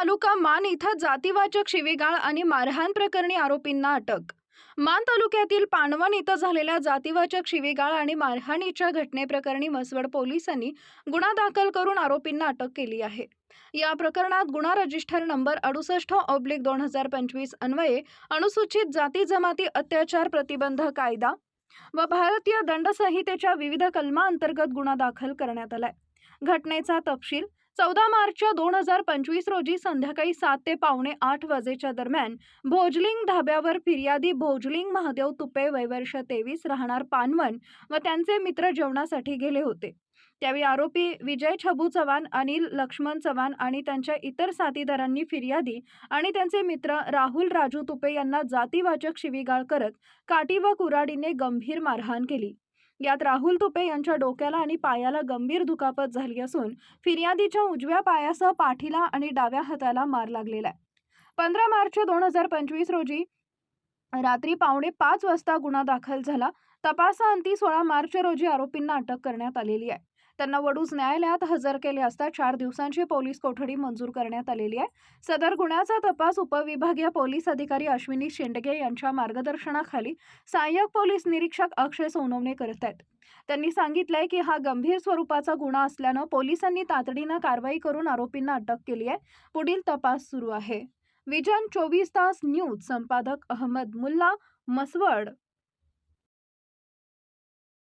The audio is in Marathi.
तालुका मान इथं जातीवाचक शिवीगाळ आणि मारहाण प्रकरणी आरोपींना अटक. मान तालुक्यातील पानवण इथं झालेल्या जातीवाचक शिवीगाळ आणि मारहाणीच्या घटनेप्रकरणी म्हसवड पोलिसांनी गुन्हा दाखल करून आरोपींना अटक केली आहे. या प्रकरणात गुन्हा रजिस्टर नंबर अडुसष्ट ऑब्लिक दोन हजार पंचवीस अन्वये अनुसूचित जाती जमाती अत्याचार प्रतिबंध कायदा व भारतीय दंडसंहितेच्या विविध कलमांतर्गत गुन्हा दाखल करण्यात आलाय. घटनेचा तपशील चौदा मार्च दोन हजार पंचवीस रोजी संध्याकाळी सात ते पावणे आठ वाजेच्या दरम्यान भोजलिंग धाब्यावर फिर्यादी भोजलिंग महादेव तुपे वयवर्ष तेवीस राहणार पानवन व त्यांचे मित्र जेवणासाठी गेले होते. त्यावेळी आरोपी विजय छबू चव्हाण अनिल लक्ष्मण चव्हाण आणि त्यांच्या इतर साथीदारांनी फिर्यादी आणि त्यांचे मित्र राहुल राजू तुपे यांना जातीवाचक शिवीगाळ करत काठी व कुराडीने गंभीर मारहाण केली. यात राहुल तुपे यांच्या डोक्याला आणि पायाला गंभीर दुखापत झाली असून फिर्यादीच्या उजव्या पायासह पाठीला आणि डाव्या हाताला मार लागलेला आहे. पंधरा मार्च दोन हजार पंचवीस रोजी रात्री पावणे पाच वाजता गुन्हा दाखल झाला. तपासाअंती सोळा मार्च रोजी आरोपींना अटक करण्यात आलेली आहे. त्यांना वडूज न्यायालयात हजर केले असता चार दिवसांची पोलीस कोठडी मंजूर करण्यात आलेली आहे. सदर गुन्ह्याचा तपास उपविभागीय पोलीस अधिकारी अश्विनी शेंडगे यांच्या मार्गदर्शनाखाली सहाय्यक पोलीस निरीक्षक अक्षय सोनवणे करत आहेत. त्यांनी सांगितलंय की हा गंभीर स्वरूपाचा गुन्हा असल्यानं पोलिसांनी तातडीनं कारवाई करून आरोपींना अटक केली आहे. पुढील तपास सुरू आहे. विजन चोवीस तास न्यूज संपादक अहमद मुल्ला मसवड.